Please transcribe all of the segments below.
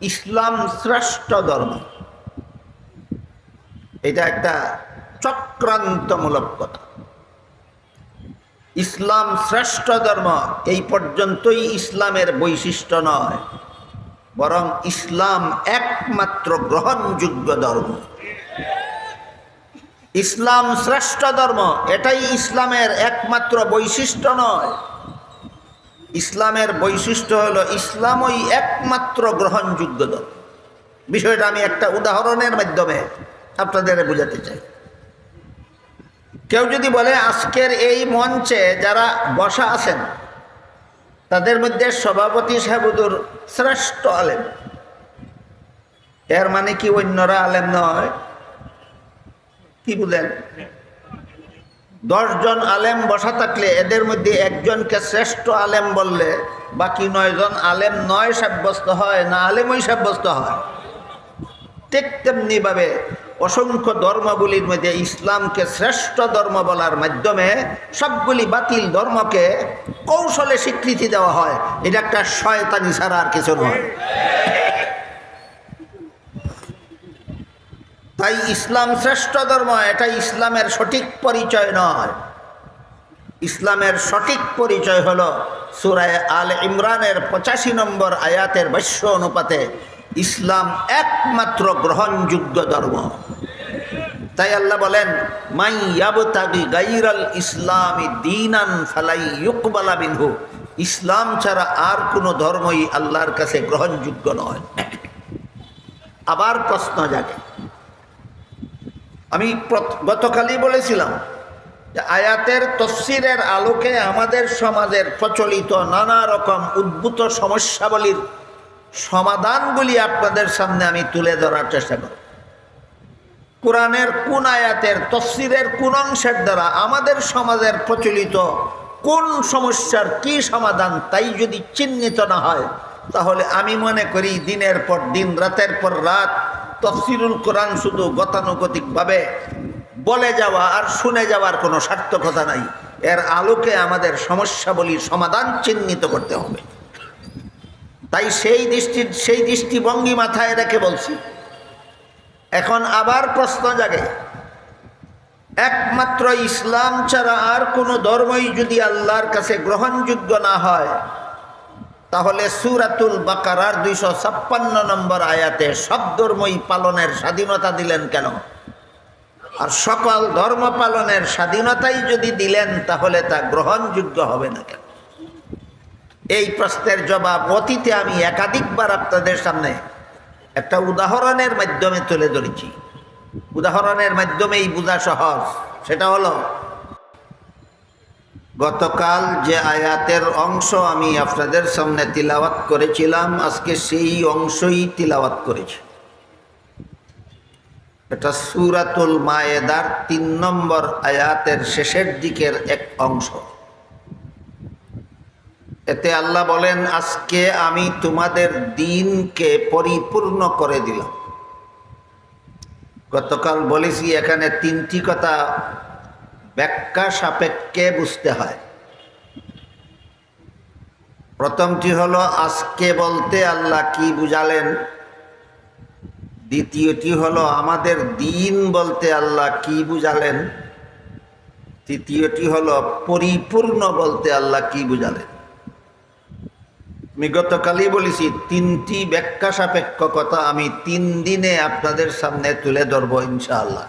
ইসলাম শ্রেষ্ঠ ধর্ম। এটা একটা চক্রান্তমূলক কথা। ইসলাম শ্রেষ্ঠ ধর্ম এই পর্যন্তই ইসলামের বৈশিষ্ট্য নয়, বরং ইসলাম একমাত্র গ্রহণযোগ্য ধর্ম। ইসলাম শ্রেষ্ঠ ধর্ম এটাই ইসলামের একমাত্র বৈশিষ্ট্য নয়। ইসলামের বৈশিষ্ট্য হলো ইসলামই একমাত্র গ্রহণযোগ্য ধর্ম বিষয়টা আমি একটা উদাহরণের মাধ্যমে আপনাদের বোঝাতে চাই। কেউ যদি বলে, আজকের এই মঞ্চে যারা বসা আছেন, তাদের মধ্যে সভাপতি সাহেবুদুর শ্রেষ্ঠ আলেম। এর মানে কি অন্যরা আলেম নয়? কি বুঝলেন? দশজন আলেম বসা থাকলে এদের মধ্যে একজনকে শ্রেষ্ঠ আলেম বললে বাকি নয়জন আলেম নয় সাব্যস্ত হয়, না আলেমই সাব্যস্ত হয়। ঠিক তেমনিভাবে অসংখ্য ধর্মগুলির মধ্যে ইসলামকে শ্রেষ্ঠ ধর্ম বলার মাধ্যমে সবগুলি বাতিল ধর্মকে কৌশলে স্বীকৃতি দেওয়া হয়। এটা একটা শয়তানি ছাড়া আর কিছু নয়। তাই ইসলাম শ্রেষ্ঠ ধর্ম, এটা ইসলামের সঠিক পরিচয় নয়। ইসলামের সঠিক পরিচয় হল সুরায় আল ইমরানের পঁচাশি নম্বর আয়াতের বৈশ্য অনুপাতে ইসলাম একমাত্র গ্রহণযোগ্য ধর্ম। তাই আল্লাহ বলেন, মাই ইয়াবতাগি গাইরাল ইসলামী দিনান ফালাই ইউকবালা বিনহু ইসলাম ছাড়া আর কোনো ধর্মই আল্লাহর কাছে গ্রহণযোগ্য নয়। আবার প্রশ্ন জাগে আমি গতকালই বলেছিলাম আয়াতের তফসিরের আলোকে আমাদের সমাজের প্রচলিত নানা রকম উদ্ভূত সমস্যাবলীর সমাধানগুলি আপনাদের সামনে আমি তুলে ধরার চেষ্টা করব। কোরআনের কোন আয়াতের তফসিরের কোন অংশের দ্বারা আমাদের সমাজের প্রচলিত কোন সমস্যার কি সমাধান তাই যদি চিহ্নিত না হয়, তাহলে আমি মনে করি দিনের পর দিন, রাতের পর রাত তফসিরুল কোরআন শুধু গতানুগতিকভাবে বলে যাওয়া আর শুনে যাওয়ার কোনো সার্থকতা নাই। এর আলোকে আমাদের সমস্যাবলীর সমাধান চিহ্নিত করতে হবে। তাই সেই দৃষ্টি, সেই দৃষ্টিভঙ্গি মাথায় রেখে বলছি, এখন আবার প্রশ্ন জাগে। একমাত্র ইসলাম ছাড়া আর কোনো ধর্মই যদি আল্লাহর কাছে গ্রহণযোগ্য না হয় তাহলে সুরাতুল বাকারার দুইশো ছাপ্পান্ন নম্বর আয়াতে সব ধর্মই পালনের স্বাধীনতা দিলেন কেন? আর সকল ধর্ম পালনের স্বাধীনতাই যদি দিলেন, তাহলে তা গ্রহণযোগ্য হবে না কেন? এই প্রশ্নের জবাব অতীতে আমি একাধিকবার আপনাদের সামনে একটা উদাহরণের মাধ্যমে তুলে ধরেছি। উদাহরণের মাধ্যমেই বোঝা সহজ। সেটা হলো গতকাল যে আয়াতের অংশ আমি আপনাদের সামনে তিলাওয়াত করেছিলাম, আজকে সেই অংশই তিলাওয়াত করেছি। এটা সুরাতুল মায়েদার তিন নম্বর আয়াতের শেষের দিকের এক অংশ। এতে আল্লাহ বলেন, আজকে আমি তোমাদের দিনকে পরিপূর্ণ করে দিলাম। গতকাল বলেছি, এখানে তিনটি কথা ব্যাখ্যা সাপেক্ষে বুঝতে হয়। প্রথমটি হলো, আজকে বলতে আল্লাহ কি বুঝালেন? দ্বিতীয়টি হলো, আমাদের দিন বলতে আল্লাহ কি বুঝালেন? তৃতীয়টি হলো, পরিপূর্ণ বলতে আল্লাহ কি বুঝালেন? আমি গতকালই বলেছি, তিনটি ব্যাখ্যা সাপেক্ষ কথা আমি তিন দিনে আপনাদের সামনে তুলে ধরব ইনশাআল্লাহ।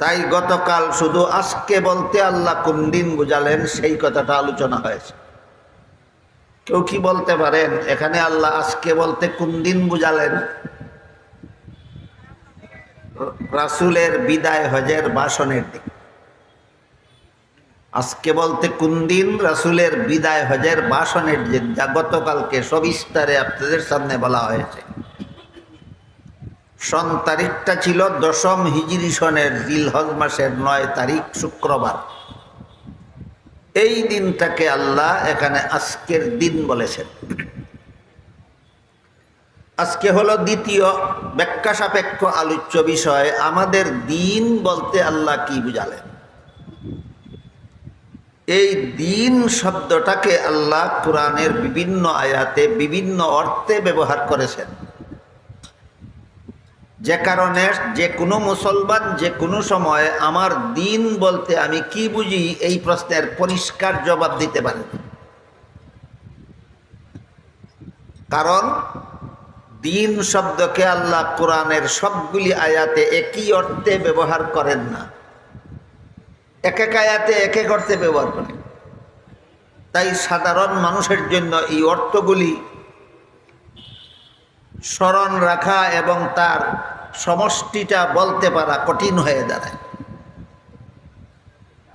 তাই গতকাল শুধু আজকে বলতে আল্লাহ কোন দিন বুঝালেন, সেই কথাটা আলোচনা হয়েছে। কেউ কি বলতে পারেন, এখানে আল্লাহ আজকে বলতে কোন দিন বুঝালেন? রাসুলের বিদায় হজের ভাষণের দিন আজকে বলতে কোন দিন রাসুলের বিদায় হজের ভাষণের দিন যা গতকালকে সবিস্তারে আপনাদের সামনে বলা হয়েছে। সন তারিখটা ছিল দশম হিজরি সনের জিলহজ মাসের নয় তারিখ শুক্রবার। এই দিনটাকে আল্লাহ এখানে আজকের দিন বলেছেন। আজকে হলো দ্বিতীয় ব্যাখ্যা সাপেক্ষ আলোচ্য বিষয়, আমাদের দিন বলতে আল্লাহ কি বুঝালেন? এই দিন শব্দটাকে আল্লাহ কোরআনের বিভিন্ন আয়াতে বিভিন্ন অর্থে ব্যবহার করেছেন। যে কারণে যে কোনো মুসলমান যে কোনো সময় আমার দিন বলতে আমি কি বুঝি এই প্রশ্নের পরিষ্কার জবাব দিতে পারে। কারণ দিন শব্দকে আল্লাহ কোরআনের সবগুলি আয়াতে একই অর্থে ব্যবহার করেন না। এক এক আয়াতে এক এক অর্থে ব্যবহার করেন। তাই সাধারণ মানুষের জন্য এই অর্থগুলি স্মরণ রাখা এবং তার সমষ্টিটা বলতে পারা কঠিন হয়ে দাঁড়ায়।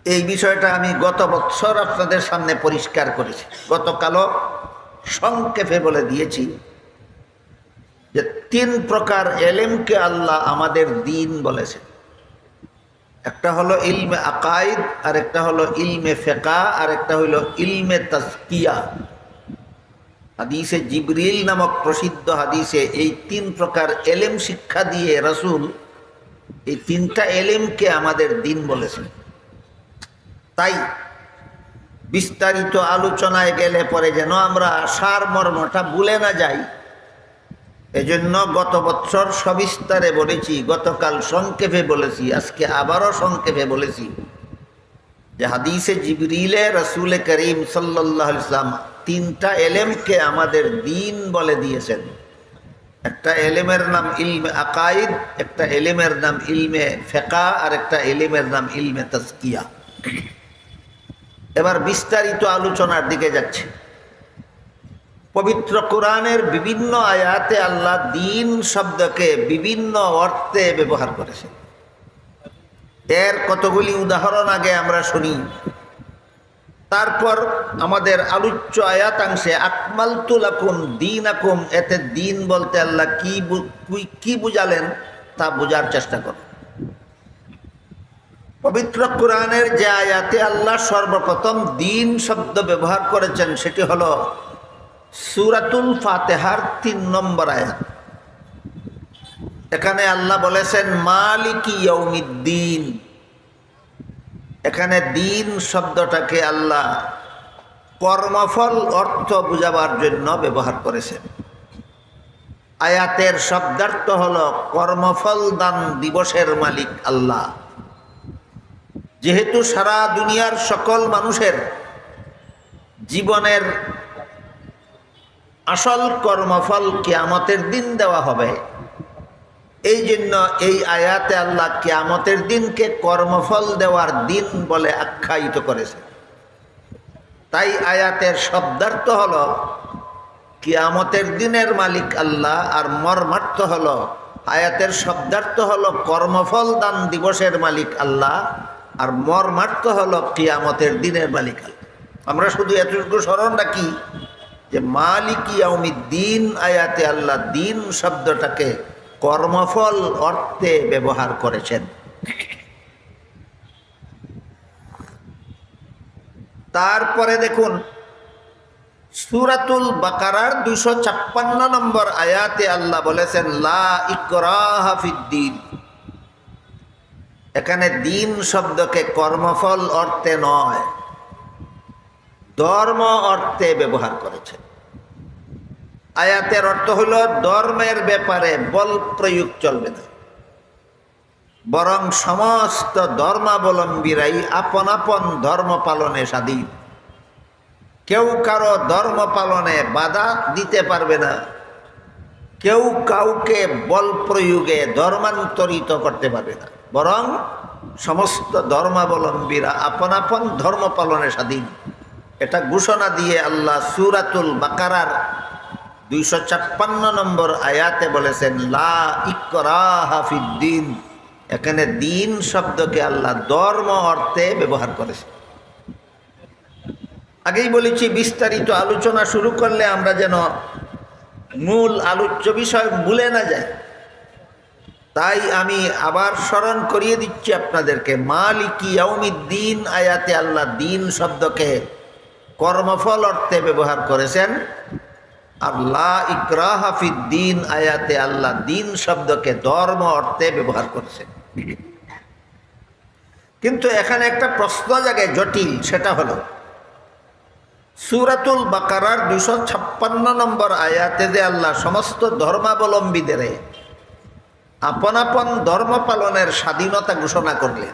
এই বিষয়টা আমি গত বৎসর আপনাদের সামনে পরিষ্কার করেছি। গতকালও সংক্ষেপে বলে দিয়েছি যে তিন প্রকার এলেমকে আল্লাহ আমাদের দিন বলেছেন। একটা হলো ইলমে আকাইদ আর একটা হলো ইলমে ফেকা আর একটা হলো ইলমে তাস্কিয়া হাদিসে জিবরিল নামক প্রসিদ্ধ হাদিসে এই তিন প্রকার এলেম শিক্ষা দিয়ে রসুল এই তিনটা এলেমকে আমাদের দিন বলেছেন। তাই বিস্তারিত আলোচনায় গেলে পরে যেন আমরা সার মর্মটা ভুলে না যাই। এজন্য গত বৎসর সবিস্তারে বলেছি, গতকাল সংক্ষেপে বলেছি, আজকে আবারও সংক্ষেপে বলেছি যে হাদিসে জিবরিলে রসুল করিম সাল্লাহ ইসলাম তিনটা এলেমকে আমাদের দিন বলে দিয়েছেন। একটা এলেমের নাম ইলমে আকাইদ একটা এলেমের নাম ইলমে ফেকা, আর একটা এলেমের নাম ইলমে তস্কিয়া এবার বিস্তারিত আলোচনার দিকে যাচ্ছে। পবিত্র কোরআনের বিভিন্ন আয়াতে আল্লাহ দিন শব্দকে বিভিন্ন অর্থে ব্যবহার করেছে এর কতগুলি উদাহরণ আগে আমরা শুনি। তারপর আমাদের আলোচ্য আয়াতাংশে আকমাল তুলাকুম দিন আকুম এতে দিন বলতে আল্লাহ কি কি বুঝালেন তা বোঝার চেষ্টা কর। পবিত্র কোরআনের যে আয়াতে আল্লাহ সর্বপ্রথম দিন শব্দ ব্যবহার করেছেন, সেটি হল সুরাতুল ফাতেহার তিন নম্বর আয়াত। এখানে আল্লাহ বলেছেন, মালিকি ইয়ৌমিদ্দিন এখানে দিন শব্দটাকে আল্লাহ কর্মফল, অর্থ বুঝাবার জন্য ব্যবহার করেছেন। আয়াতের শব্দার্থ হল কর্মফল দান দিবসের মালিক আল্লাহ। যেহেতু সারা দুনিয়ার সকল মানুষের জীবনের আসল কর্মফল কেয়ামতের দিন দেওয়া হবে এই জন্য এই আয়াতে আল্লাহ কেয়ামতের দিনকে কর্মফল দেওয়ার দিন বলে আখ্যায়িত করেছে। তাই আয়াতের শব্দার্থ হল, কিয়ামতের দিনের মালিক আল্লাহ আর মর্মার্থ হল, আয়াতের শব্দার্থ হল কর্মফল দান দিবসের মালিক আল্লাহ আর মর্মার্থ হল কিয়ামতের দিনের মালিক আল্লাহ। আমরা শুধু এতটুকু স্মরণ রাখি যে মালিক মালিকি দিন আয়াতে আল্লাহ দিন শব্দটাকে কর্মফল অর্থে ব্যবহার করেছেন। তারপরে দেখুন, সুরাতুল বাকারার দুশো ছাপ্পান্ন নম্বর আয়াতে আল্লাহ বলেছেন, লা ইকরাহাফিদ্দিন এখানে দিন শব্দকে কর্মফল অর্থে নয়, ধর্ম অর্থে ব্যবহার করেছে আয়াতের অর্থ হলো ধর্মের ব্যাপারে বল প্রয়োগ চলবে না। বরং সমস্ত ধর্মাবলম্বীরাই আপন আপন ধর্ম পালনে স্বাধীন। কেউ কারও ধর্ম পালনে বাধা দিতে পারবে না। কেউ কাউকে বল প্রয়োগে ধর্মান্তরিত করতে পারবে না। বরং সমস্ত ধর্মাবলম্বীরা আপন আপন ধর্ম পালনে স্বাধীন। এটা ঘোষণা দিয়ে আল্লাহ সুরাতুল বাকারার দুইশো ছাপ্পান্ন নম্বর আয়াতে বলেছেন, লা ইকরাহাফিদ্দিন এখানে দিন শব্দকে আল্লাহ ধর্ম অর্থে ব্যবহার করেছে আগেই বলেছি, বিস্তারিত আলোচনা শুরু করলে আমরা যেন মূল আলোচ্য বিষয় ভুলে না যায় তাই আমি আবার স্মরণ করিয়ে দিচ্ছি আপনাদেরকে, মালিকি দিন আয়াতে আল্লাহ দিন শব্দকে কর্মফল অর্থে ব্যবহার করেছেন। আল্লাহ ইকরাহাফিদ দিন, আয়াতে আল্লাহ দিন শব্দকে ধর্ম অর্থে ব্যবহার করেছেন কিন্তু এখানে একটা প্রশ্ন জাগে জটিল, সেটা হলো, সুরাতুল বাকারার দুশো ছাপ্পান্ন নম্বর আয়াতে যে আল্লাহ সমস্ত ধর্মাবলম্বীদের আপন আপন ধর্ম পালনের স্বাধীনতা ঘোষণা করলেন,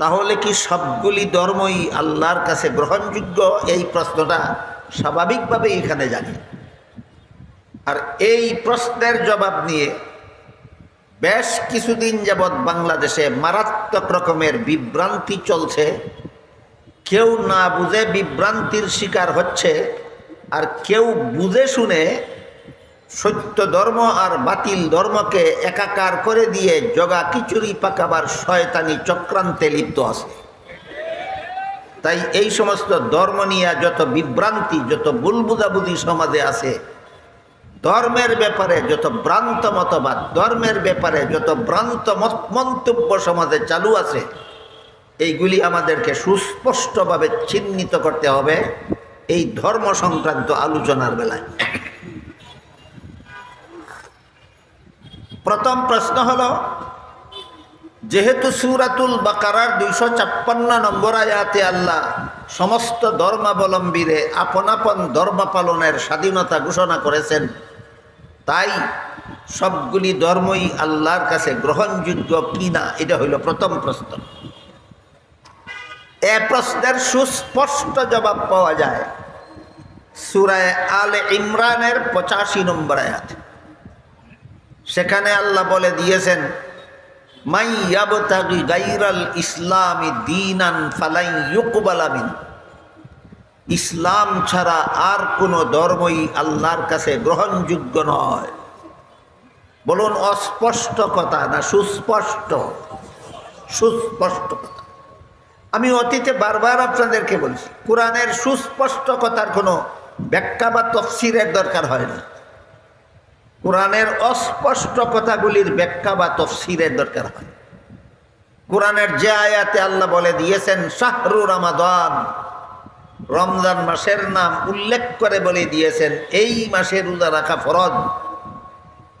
তাহলে কি সবগুলি ধর্মই আল্লাহর কাছে গ্রহণযোগ্য? এই প্রশ্নটা স্বাভাবিকভাবে এখানে জানি। আর এই প্রশ্নের জবাব নিয়ে বেশ কিছুদিন যাবৎ বাংলাদেশে মারাত্মক রকমের বিভ্রান্তি চলছে। কেউ না বুঝে বিভ্রান্তির শিকার হচ্ছে, আর কেউ বুঝে শুনে সত্য ধর্ম আর বাতিল ধর্মকে একাকার করে দিয়ে জগা খিচুড়ি পাকাবার শয়তানি চক্রান্তে লিপ্ত আছে। তাই এই সমস্ত ধর্ম নিয়ে যত বিভ্রান্তি, যত ভুল বুঝাবুঝি সমাজে আছে, ধর্মের ব্যাপারে যত ভ্রান্ত মতবাদ, ধর্মের ব্যাপারে যত ভ্রান্ত মন্তব্য সমাজে চালু আছে, এইগুলি আমাদেরকে সুস্পষ্টভাবে চিহ্নিত করতে হবে এই ধর্ম সংক্রান্ত আলোচনার বেলায়। প্রথম প্রশ্ন হলো যেহেতু সুরাতুল বাকারার দুইশো ছাপ্পান্ন নম্বর আয়াতে আল্লাহ সমস্ত ধর্মাবলম্বীরে আপন আপন ধর্ম পালনের স্বাধীনতা ঘোষণা করেছেন, তাই সবগুলি ধর্মই আল্লাহর কাছে গ্রহণযোগ্য কিনা এটা হইল প্রথম প্রশ্ন। এ প্রশ্নের সুস্পষ্ট জবাব পাওয়া যায় সুরায় আল ইমরানের পঁচাশি নম্বর আয়াত। সেখানে আল্লাহ বলে দিয়েছেন মাই ইউকবালামিন ইসলাম ছাড়া আর কোনো ধর্মই আল্লাহর কাছে গ্রহণযোগ্য নয়। বলুন, অস্পষ্ট কথা না সুস্পষ্ট? সুস্পষ্ট কথা। আমি অতীতে বারবার আপনাদেরকে বলছি, কোরআনের সুস্পষ্ট কথার কোনো ব্যাখ্যা বা তফসিরের দরকার হয় না। কোরআনের অস্পষ্ট কথাগুলির ব্যাখ্যা বা তফসিরের দরকার হয়। কোরআনের যে আয়াতে আল্লাহ বলে দিয়েছেন, শাহরু রামাদান, রমজান মাসের নাম উল্লেখ করে বলে দিয়েছেন, এই মাসে রোজা রাখা ফরজ।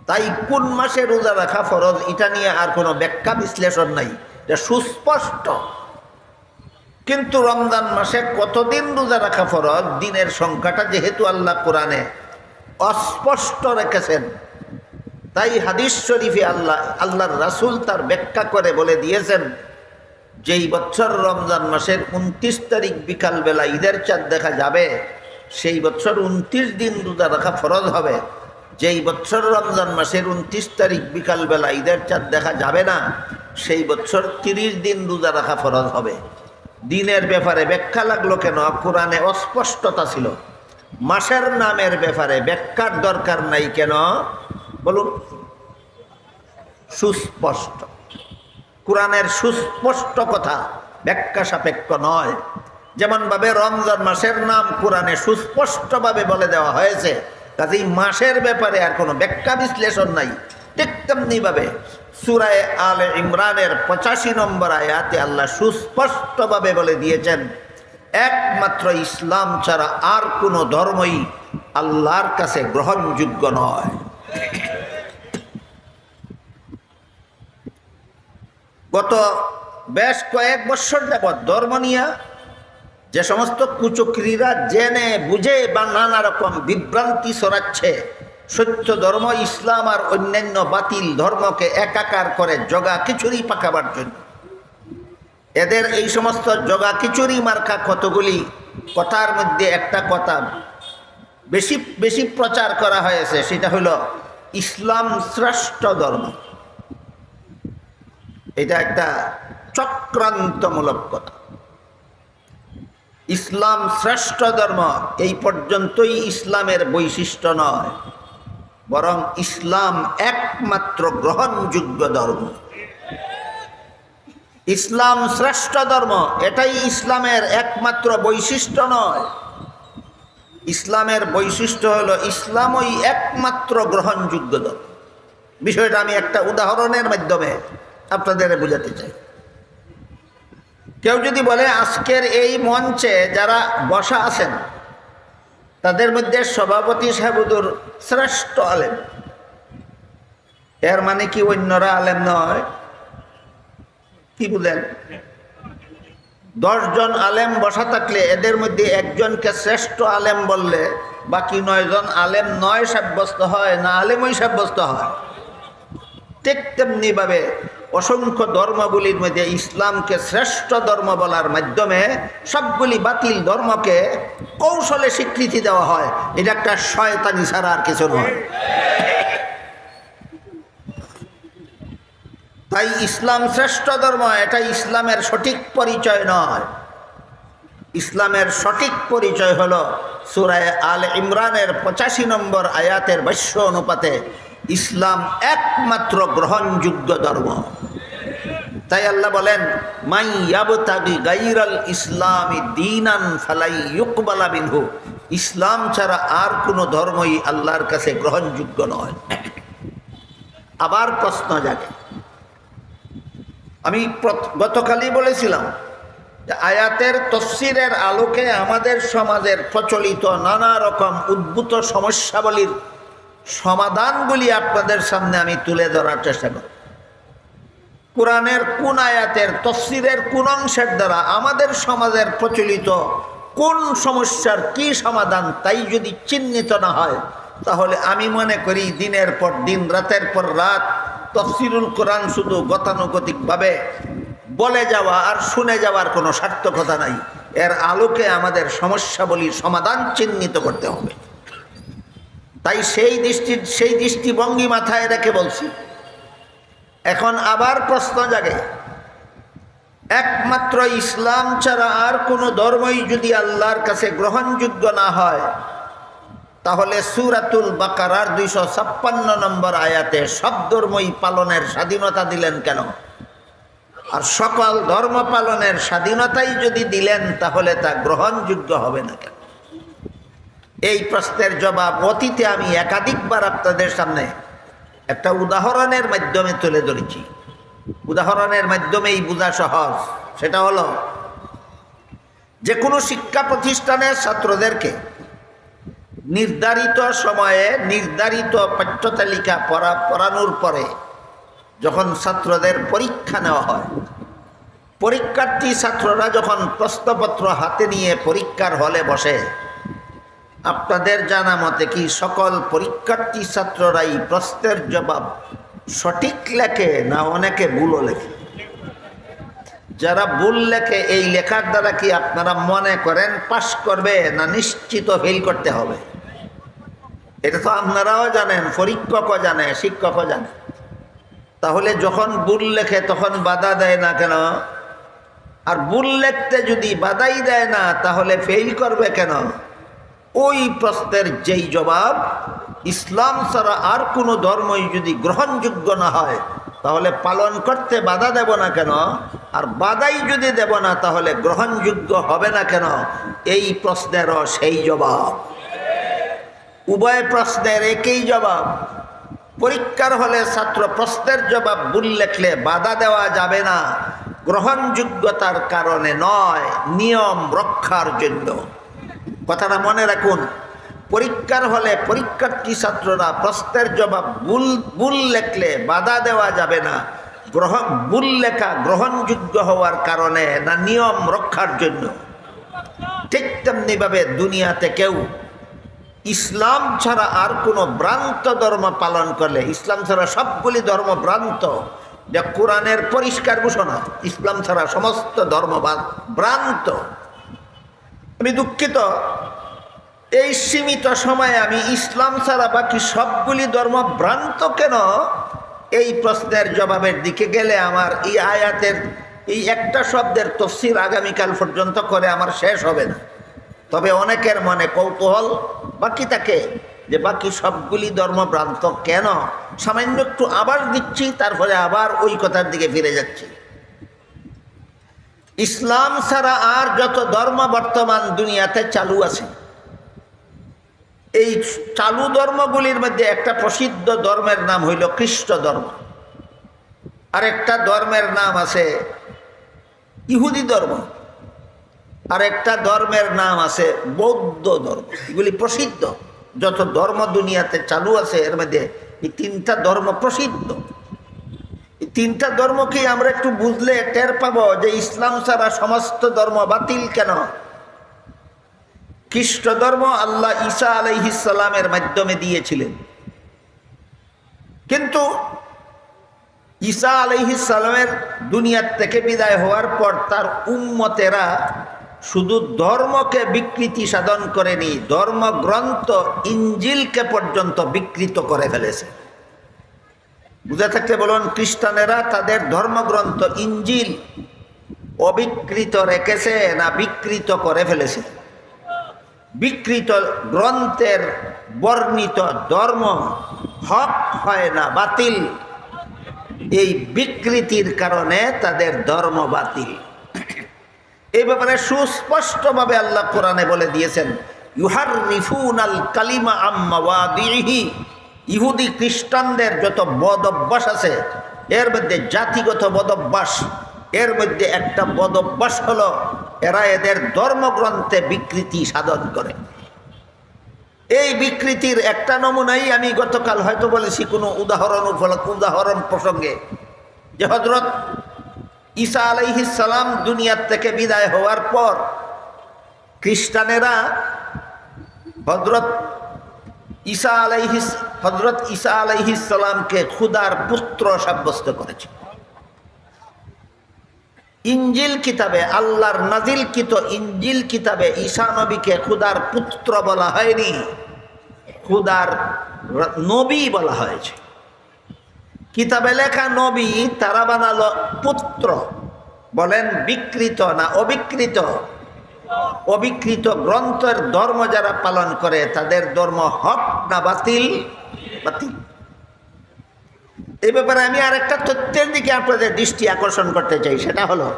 তাই কোন মাসে রোজা রাখা ফরজ, এটা নিয়ে আর কোনো ব্যাখ্যা বিশ্লেষণ নাই। এটা সুস্পষ্ট। কিন্তু রমজান মাসে কতদিন রোজা রাখা ফরজ? দিনের সংখ্যাটা যেহেতু আল্লাহ কোরআনে অস্পষ্ট রেখেছেন। তাই হাদিস শরীফে আল্লাহ, আল্লাহর রাসূল তার ব্যাখ্যা করে বলে দিয়েছেন, যেই বছর রমজান মাসের উনত্রিশ তারিখ বিকালবেলা ঈদের চাঁদ দেখা যাবে, সেই বছর উনত্রিশ দিন রোজা রাখা ফরজ হবে। যেই বছর রমজান মাসের উনত্রিশ তারিখ বিকালবেলা ঈদের চাঁদ দেখা যাবে না, সেই বছর তিরিশ দিন রোজা রাখা ফরজ হবে। দিনের ব্যাপারে ব্যাখ্যা লাগল কেন? কোরআনে অস্পষ্টতা ছিল। মাসের নামের ব্যাপারে ব্যাখ্যার দরকার নাই কেন? বলুন। সুস্পষ্ট। কোরআনের সুস্পষ্ট কথা ব্যাখ্যা সাপেক্ষ নয়। যেমনভাবে রমজান মাসের নাম কোরআনে সুস্পষ্টভাবে বলে দেওয়া হয়েছে, কাজেই মাসের ব্যাপারে আর কোনো ব্যাখ্যা বিশ্লেষণ নাই। ঠিক তেমনিভাবে সুরায় আল ইমরানের পঁচাশি নম্বর আয়াতে আল্লাহ সুস্পষ্টভাবে বলে দিয়েছেন একমাত্র ইসলাম ছাড়া আর কোনো ধর্মই আল্লাহর কাছে গ্রহণযোগ্য নয়। গত বেশ কয়েক বছর যাবৎ ধর্ম নিয়ে যে সমস্ত কুচক্রীরা জেনে, বুঝে বা নানা রকম বিভ্রান্তি ছড়াচ্ছে, সত্য ধর্ম, ইসলাম আর অন্যান্য বাতিল ধর্মকে একাকার করে জগা খিচুড়ি পাকাবার জন্য। এদের এই সমস্ত জগা খিচুড়ি মার্কা কতগুলি? কথার মধ্যে একটা কথা বেশি বেশি প্রচার করা হয়েছে, সেটা হলো ইসলাম শ্রেষ্ঠ ধর্ম। এটা একটা চক্রান্তমূলক কথা। ইসলাম শ্রেষ্ঠ ধর্ম এই পর্যন্তই ইসলামের বৈশিষ্ট্য নয়, বরং ইসলাম একমাত্র গ্রহণযোগ্য ধর্ম। ইসলাম শ্রেষ্ঠ ধর্ম, এটাই ইসলামের একমাত্র বৈশিষ্ট্য নয়। ইসলামের বৈশিষ্ট্য হলো ইসলামই একমাত্র গ্রহণযোগ্য ধর্ম। বিষয়টা আমি একটা উদাহরণের মাধ্যমে আপনাদের বোঝাতে চাই। কেউ যদি বলে, আজকের এই মঞ্চে যারা বসা আছেন, তাদের মধ্যে সভাপতি সাহেবুদুর শ্রেষ্ঠ আলেম। এর মানে কি অন্যরা আলেম নয়? কি বুঝেন দশজন আলেম বসা থাকলে এদের মধ্যে একজনকে শ্রেষ্ঠ আলেম বললে বাকি নয়জন আলেম নয় সাব্যস্ত হয়, না আলেমই সাব্যস্ত হয়। ঠিক তেমনিভাবে অসংখ্য ধর্মগুলির মধ্যে ইসলামকে শ্রেষ্ঠ ধর্ম বলার মাধ্যমে সবগুলি বাতিল ধর্মকে কৌশলে স্বীকৃতি দেওয়া হয়। এটা একটা শয়তানি ছাড়া আর কিছু নয়। তাই ইসলাম শ্রেষ্ঠ ধর্ম এটা ইসলামের সঠিক পরিচয় নয়। ইসলামের সঠিক পরিচয় হল সুরায় আল ইমরানের পঁচাশি নম্বর আয়াতের বৈশ্য অনুপাতে ইসলাম একমাত্র গ্রহণযোগ্য ধর্ম। তাই আল্লাহ বলেন, মাই ইয়াবতাগি গাইরাল ইসলামী দিনান ফালাই ইউকবালা বিনহু ইসলাম ছাড়া আর কোনো ধর্মই আল্লাহর কাছে গ্রহণযোগ্য নয়। আবার প্রশ্ন জাগে আমি গতকালই বলেছিলাম আয়াতের তফসিরের আলোকে আমাদের সমাজের প্রচলিত নানা রকম উদ্ভূত সমস্যাবলীর সমাধানগুলি আপনাদের সামনে আমি তুলে ধরার চেষ্টা করি কোরআনের কোন আয়াতের তফসিরের কোন অংশের দ্বারা আমাদের সমাজের প্রচলিত কোন সমস্যার কি সমাধান তাই যদি চিহ্নিত না হয়, তাহলে আমি মনে করি দিনের পর দিন, রাতের পর রাত তফসিরুল কোরআন শুধু গতানুগতিকভাবে বলে যাওয়া আর শুনে যাওয়ার কোনো সার্থকতা নাই। এর আলোকে আমাদের সমস্যাবলীর সমাধান চিহ্নিত করতে হবে। তাই সেই দৃষ্টি, সেই দৃষ্টিভঙ্গি মাথায় রেখে বলছি, এখন আবার প্রশ্ন জাগে। একমাত্র ইসলাম ছাড়া আর কোনো ধর্মই যদি আল্লাহর কাছে গ্রহণযোগ্য না হয় তাহলে সুরাতুল বাকারার দুইশো ছাপ্পান্ন নম্বর আয়াতে সব ধর্মই পালনের স্বাধীনতা দিলেন কেন? আর সকল ধর্ম পালনের স্বাধীনতাই যদি দিলেন, তাহলে তা গ্রহণযোগ্য হবে না কেন? এই প্রশ্নের জবাব অতীতে আমি একাধিকবার আপনাদের সামনে একটা উদাহরণের মাধ্যমে তুলে ধরেছি। উদাহরণের মাধ্যমেই বোঝা সহজ। সেটা হলো, যে কোনো শিক্ষা প্রতিষ্ঠানের ছাত্রদেরকে নির্ধারিত সময়ে নির্ধারিত পাঠ্যতালিকা পড়া পড়ানোর পরে যখন ছাত্রদের পরীক্ষা নেওয়া হয়, পরীক্ষার্থী ছাত্ররা যখন প্রশ্নপত্র হাতে নিয়ে পরীক্ষার হলে বসে, আপনাদের জানা মতে কি সকল পরীক্ষার্থী ছাত্ররাই প্রশ্নের জবাব সঠিক লেখে না অনেকে ভুলও লেখে? যারা ভুল লেখে, এই লেখার দ্বারা কি আপনারা মনে করেন পাশ করবে না নিশ্চিত ফেল করতে হবে? এটা তো আপনারাও জানেন, পরীক্ষকও জানে, শিক্ষকও জানে। তাহলে যখন ভুল লেখে, তখন বাধা দেয় না কেন? আর ভুল লেখতে যদি বাধাই দেয় না, তাহলে ফেল করবে কেন? ওই প্রশ্নের যেই জবাব, ইসলাম ছাড়া আর কোনো ধর্মই যদি গ্রহণযোগ্য না হয় তাহলে পালন করতে বাধা দেব না কেন? আর বাধাই যদি দেব না, তাহলে গ্রহণযোগ্য হবে না কেন? এই প্রশ্নেরও সেই জবাব। উভয় প্রশ্নের একই জবাব। পরীক্ষার হলে ছাত্র প্রশ্নের জবাব ভুল লেখলে বাধা দেওয়া যাবে না। গ্রহণযোগ্যতার কারণে নয়, নিয়ম রক্ষার জন্য। কথাটা মনে রাখুন। পরীক্ষার হলে পরীক্ষার্থী ছাত্ররা প্রশ্নের জবাব ভুল ভুল লেখলে বাধা দেওয়া যাবে না। গ্রহণ ভুল লেখা গ্রহণযোগ্য হওয়ার কারণে না নিয়ম রক্ষার জন্য। ঠিক তেমনিভাবে দুনিয়াতে কেউ ইসলাম ছাড়া আর কোনো ভ্রান্ত ধর্ম পালন করলে, ইসলাম ছাড়া সবগুলি ধর্ম ভ্রান্ত, যে কোরআনের পরিষ্কার ঘোষণা, ইসলাম ছাড়া সমস্ত ধর্ম ভ্রান্ত। আমি দুঃখিত এই সীমিত সময়ে আমি ইসলাম ছাড়া বাকি সবগুলি ধর্ম ভ্রান্ত কেন? এই প্রশ্নের জবাবের দিকে গেলে আমার এই আয়াতের এই একটা শব্দের তফসির আগামীকাল পর্যন্ত করে আমার শেষ হবে না। তবে অনেকের মনে কৌতূহল বাকি থাকে যে বাকি সবগুলি ধর্মভ্রান্ত কেন? সামান্য একটু আবার দিচ্ছি, তারপরে আবার ওই কথার দিকে ফিরে যাচ্ছি। ইসলাম ছাড়া আর যত ধর্ম বর্তমান দুনিয়াতে চালু আছে এই চালু ধর্মগুলির মধ্যে একটা প্রসিদ্ধ ধর্মের নাম হইল খ্রিস্ট ধর্ম। আর একটা ধর্মের নাম আছে ইহুদি ধর্ম। আর একটা ধর্মের নাম আছে বৌদ্ধ ধর্ম। এগুলি প্রসিদ্ধ। যত ধর্ম দুনিয়াতে চালু আছে, এর মধ্যে এই তিনটা ধর্ম প্রসিদ্ধ। এই তিনটা ধর্মকেই আমরা একটু বুঝলে টের পাবো যে ইসলাম ছাড়া সমস্ত ধর্ম বাতিল কেন? খ্রিস্ট ধর্ম আল্লাহ ঈসা আলাইহিসালামের মাধ্যমে দিয়েছিলেন। কিন্তু ঈসা আলাইহিসালামের দুনিয়ার থেকে বিদায় হওয়ার পর তার উম্মতেরা শুধু ধর্মকে বিকৃতি সাধন করেনি, ধর্মগ্রন্থ ইঞ্জিলকে পর্যন্ত বিকৃত করে ফেলেছে। বুঝে থাকতে বলুন, খ্রিস্টানেরা তাদের ধর্মগ্রন্থ ইঞ্জিল অবিকৃত রেখেছে না বিকৃত করে ফেলেছে? বিকৃত গ্রন্থের বর্ণিত ধর্ম হক হয় না, বাতিল। এই বিকৃতির কারণে তাদের ধর্ম বাতিল। এই ব্যাপারে সুস্পষ্টভাবে আল্লাহ কোরআনে বলে দিয়েছেন ইউহার রিফুন আল কালিমা আম্মাওয়াদিহি ইহুদি খ্রিস্টানদের যত বদ অভ্যাস আছে, এর মধ্যে জাতিগত বদ অভ্যাস এর মধ্যে একটা বদ অভ্যাস হলো এরা এদের ধর্মগ্রন্থে বিকৃতি সাধন করে। এই বিকৃতির একটা নমুনাই আমি গতকাল হয়তো বলেছি কোনো উদাহরণ উপলক্ষ উদাহরণ প্রসঙ্গে যে হজরত ঈসা আলাইহিস সালাম দুনিয়ার থেকে বিদায় হওয়ার পর খ্রিস্টানেরা হজরত ঈসা আলাইহিস হজরত ঈসা আলাইহিস সালামকে খুদার পুত্র সাব্যস্ত করেছে। ইঞ্জিল কিতাবে, আল্লাহর নাজিল কিত ইঞ্জিল কিতাবে ঈসা নবীকে খুদার পুত্র বলা হয়নি। খুদার নবী বলা হয়েছে। কিতাবে লেখা নবী, তারা বানালো পুত্র। বলেন, বিকৃত না অবিকৃত? অবিকৃত গ্রন্থের ধর্ম যারা পালন করে, তাদের ধর্ম হক না বাতিল? বাতিল। এই ব্যাপারে আমি আর একটা তথ্যের দিকে আপনাদের দৃষ্টি আকর্ষণ করতে চাই, সেটা হলো,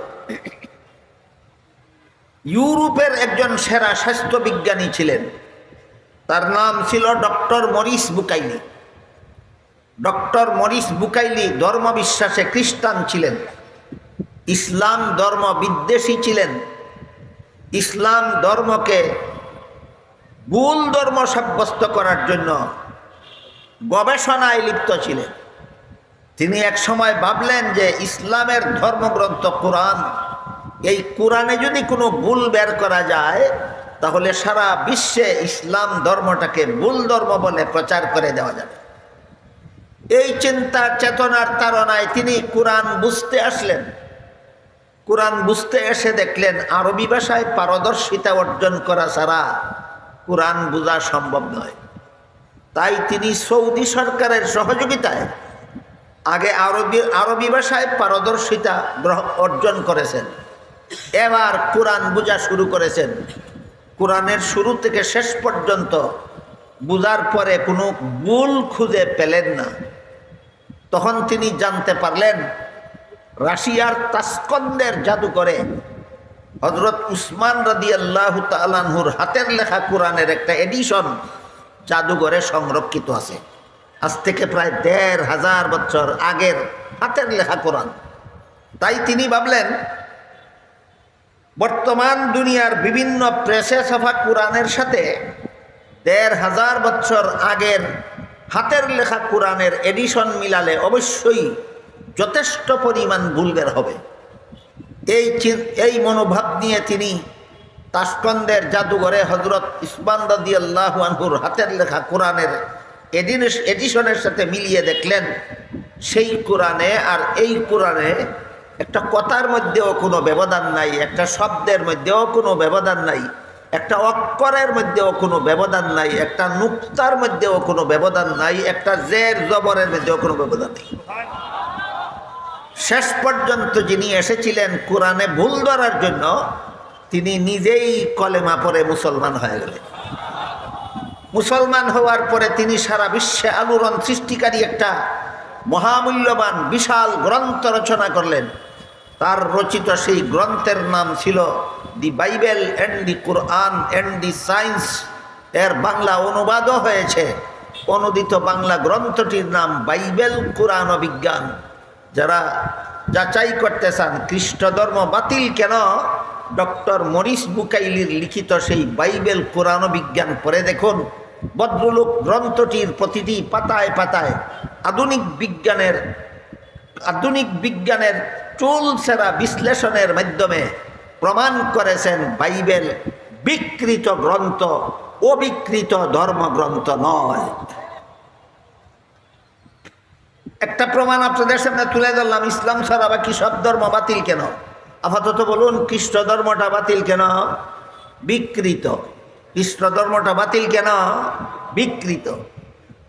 ইউরোপের একজন সেরা স্বাস্থ্য বিজ্ঞানী ছিলেন। তার নাম ছিল doctor Maurice Bucaille. Doctor Maurice Bucaille ধর্ম বিশ্বাসে খ্রিস্টান ছিলেন। ইসলাম ধর্ম বিদ্বেষী ছিলেন। ইসলাম ধর্মকে ভুল ধর্ম সাব্যস্ত করার জন্য গবেষণায় লিপ্ত ছিলেন। তিনি এক সময় ভাবলেন যে ইসলামের ধর্মগ্রন্থ কোরআন, এই কোরআনে যদি কোনো ভুল বের করা যায়, তাহলে সারা বিশ্বে ইসলাম ধর্মটাকে ভুল ধর্ম বলে প্রচার করে দেওয়া যাবে। এই চিন্তা, চেতনার তারণায় তিনি কোরআন বুঝতে আসলেন। কোরআন বুঝতে এসে দেখলেন আরবি ভাষায় পারদর্শিতা অর্জন করা ছাড়া কোরআন বোঝা সম্ভব নয়। তাই তিনি সৌদি সরকারের সহযোগিতায় আগে আরবি আরবি ভাষায় পারদর্শিতা অর্জন করেছেন। এবার কোরআন বোঝা শুরু করেছেন। কোরআনের শুরু থেকে শেষ পর্যন্ত বুঝার পরে কোনো ভুল খুঁজে পেলেন না। তখন তিনি জানতে পারলেন, রাশিয়ার তাস্কন্দের জাদুঘরে হজরত উসমান রাদি আল্লাহ তালানহুর হাতের লেখা কোরআনের একটা এডিশন জাদুঘরে সংরক্ষিত আছে। আজ থেকে প্রায় দেড় হাজার বছর আগের হাতের লেখা কোরআন। তাই তিনি ভাবলেন, বর্তমান দুনিয়ার বিভিন্ন প্রেসে ছাপা কোরআনের সাথে দেড় হাজার বছর আগের হাতের লেখা কোরআনের এডিশন মিলালে অবশ্যই যথেষ্ট পরিমাণ ভুল বের হবে। এই এই মনোভাব নিয়ে তিনি তাসকন্দের জাদুঘরে হজরত ইসমান রাদি আল্লাহ আনহুর হাতের লেখা কোরআনের এডিশনের সাথে মিলিয়ে দেখলেন, সেই কোরআনে আর এই কোরআনে একটা কথার মধ্যেও কোনো ব্যবধান নাই, একটা শব্দের মধ্যেও কোনো ব্যবধান নাই, একটা অক্ষরের মধ্যেও কোনো ব্যবধান নাই, একটা নুক্তার মধ্যেও কোনো ব্যবধান নাই, একটা জের জবরের মধ্যেও কোনো ব্যবধান নেই। শেষ পর্যন্ত যিনি এসেছিলেন কোরআনে ভুল ধরার জন্য, তিনি নিজেই কলেমা পরে মুসলমান হয়ে গেলেন। মুসলমান হওয়ার পরে তিনি সারা বিশ্বে আলোড়ন সৃষ্টিকারী একটা মহামূল্যবান, বিশাল গ্রন্থ রচনা করলেন। তার রচিত সেই গ্রন্থের নাম ছিল the Bible and the Quran and the science এর বাংলা অনুবাদও হয়েছে। অনুদিত বাংলা গ্রন্থটির নাম বাইবেল কোরআন বিজ্ঞান যারা যাচাই করতে চান, খ্রিস্ট ধর্ম বাতিল কেন? ডক্টর মরিস বুকাইলির লিখিত সেই বাইবেল কোরআন বিজ্ঞান পড়ে দেখুন। ভদ্রলোক গ্রন্থটির প্রতিটি পাতায় পাতায় আধুনিক বিজ্ঞানের আধুনিক বিজ্ঞানের চুল সেরা বিশ্লেষণের মাধ্যমে প্রমাণ করেছেন বাইবেল বিকৃত গ্রন্থ, অবিকৃত ধর্মগ্রন্থ নয়। একটা প্রমাণ আপনাদের সামনে তুলে ধরলাম, ইসলাম ছাড়া বাকি সব ধর্ম বাতিল কেন? আপাতত বলুন খ্রিস্ট ধর্মটা বাতিল কেন? বিকৃত। খ্রিস্ট ধর্মটা বাতিল কেন? বিকৃত।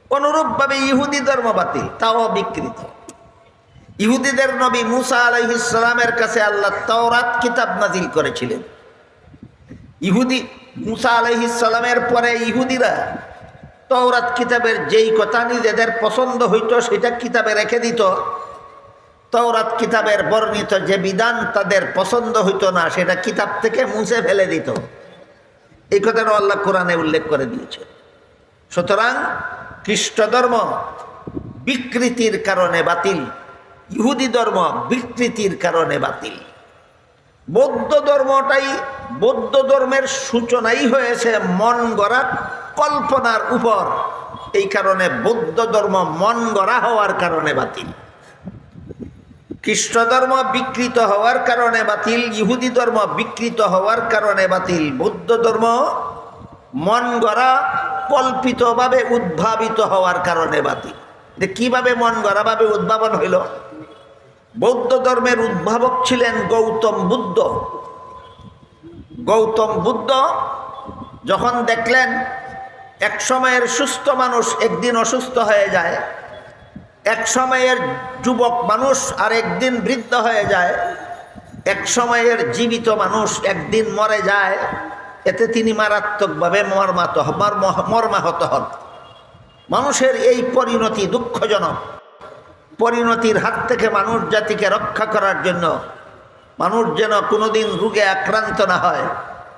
অনুরূপভাবে ইহুদি ধর্ম বাতিল, তাও বিকৃত। ইহুদিদের নবী মুসা আলাইহিসালামের কাছে আল্লাহ তাওরাত কিতাব নাজিল করেছিলেন। ইহুদি, মুসা আলাইহিসালামের পরে ইহুদিরা তওরাত কিতাবের যেই কথা নিজেদের পছন্দ হইত, সেটা কিতাবে রেখে দিত। তওরাত কিতাবের বর্ণিত যে বিধান তাদের পছন্দ হইত না, সেটা কিতাব থেকে মুছে ফেলে দিত। এই কথাটা আল্লাহ কোরআনে উল্লেখ করে দিয়েছে। সুতরাং খ্রিস্ট ধর্ম বিকৃতির কারণে বাতিল, ইহুদি ধর্ম বিকৃতির কারণে বাতিল। বৌদ্ধ ধর্মটাই বৌদ্ধ ধর্মের সূচনাই হয়েছে মন গড়া কল্পনার উপর। এই কারণে বৌদ্ধ ধর্ম মন গড়া হওয়ার কারণে বাতিল। খ্রিস্ট ধর্ম বিকৃত হওয়ার কারণে বাতিল, ইহুদি ধর্ম বিকৃত হওয়ার কারণে বাতিল, বৌদ্ধ ধর্ম মন গড়া কল্পিতভাবে উদ্ভাবিত হওয়ার কারণে বাতিল। যে কীভাবে মন গড়াভাবে উদ্ভাবন হইল? বৌদ্ধ ধর্মের উদ্ভাবক ছিলেন গৌতম বুদ্ধ। গৌতম বুদ্ধ যখন দেখলেন, এক সময়ের সুস্থ মানুষ একদিন অসুস্থ হয়ে যায় এক সময়ের যুবক মানুষ আর একদিন বৃদ্ধ হয়ে যায়। এক সময়ের জীবিত মানুষ একদিন মরে যায়। এতে তিনি মারাত্মকভাবে মর্মাত মর্ম- মর্মাহত হন। মানুষের এই পরিণতি দুঃখজনক। পরিণতির হাত থেকে মানুষ জাতিকে রক্ষা করার জন্য মানুষ যেন কোনোদিন রোগে আক্রান্ত না হয়,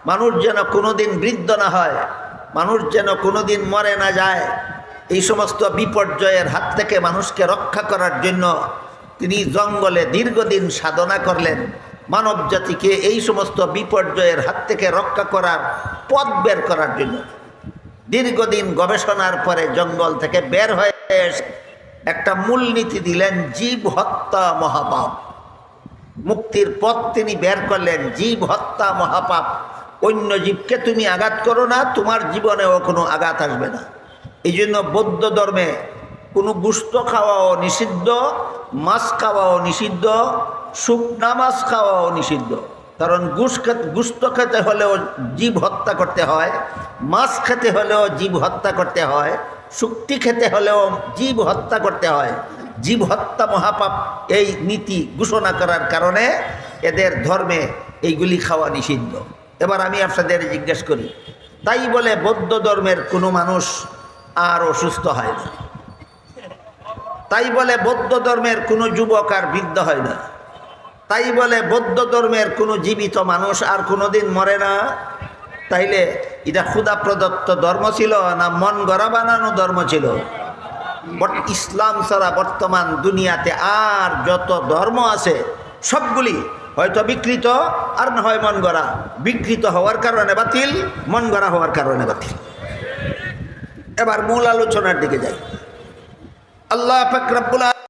মানুষ যেন কোনোদিন বৃদ্ধ না হয়, মানুষ যেন কোনোদিন মরে না যায়। এই সমস্ত বিপর্যয়ের হাত থেকে মানুষকে রক্ষা করার জন্য তিনি জঙ্গলে দীর্ঘদিন সাধনা করলেন। মানব জাতিকে এই সমস্ত বিপর্যয়ের হাত থেকে রক্ষা করার পথ বের করার জন্য। দীর্ঘদিন গবেষণার পরে জঙ্গল থেকে বের হয়ে একটা মূলনীতি দিলেন, জীব হত্যা মহাপাপ। মুক্তির পথ তিনি বের করলেন, জীব হত্যা মহাপাপ। অন্য জীবকে তুমি আঘাত করো না, তোমার জীবনেও কোনো আঘাত আসবে না। এই জন্য বৌদ্ধ ধর্মে কোনো গুস্ত খাওয়াও নিষিদ্ধ, মাছ খাওয়াও নিষিদ্ধ, শুকনা মাছ খাওয়াও নিষিদ্ধ। কারণ গুস গুস্ত খেতে হলেও জীব হত্যা করতে হয়, মাছ খেতে হলেও জীব হত্যা করতে হয়, শুক্তি খেতে হলেও জীব হত্যা করতে হয়। জীব হত্যা মহাপাপ এই নীতি ঘোষণা করার কারণে এদের ধর্মে এইগুলি খাওয়া নিষিদ্ধ। এবার আমি আপনাদের জিজ্ঞেস করি, তাই বলে বৌদ্ধ ধর্মের কোনো মানুষ আর অসুস্থ হয় না। তাই বলে বৌদ্ধ ধর্মের কোনো যুবক আর বৃদ্ধ হয় না। তাই বলে বৌদ্ধ ধর্মের কোনো জীবিত মানুষ আর কোনোদিন মরে না। তাইলে এটা ক্ষুদা প্রদত্ত ধর্ম ছিল না মন গড়া বানানো ধর্ম ছিল। ইসলাম ছাড়া বর্তমান দুনিয়াতে আর যত ধর্ম আছে সবগুলি হয়তো বিকৃত আর না হয় মন গড়া। বিকৃত হওয়ার কারণে বাতিল, মন গড়া হওয়ার কারণে বাতিল। এবার মূল আলোচনার দিকে যাই। আল্লাহ ফাকরাবুল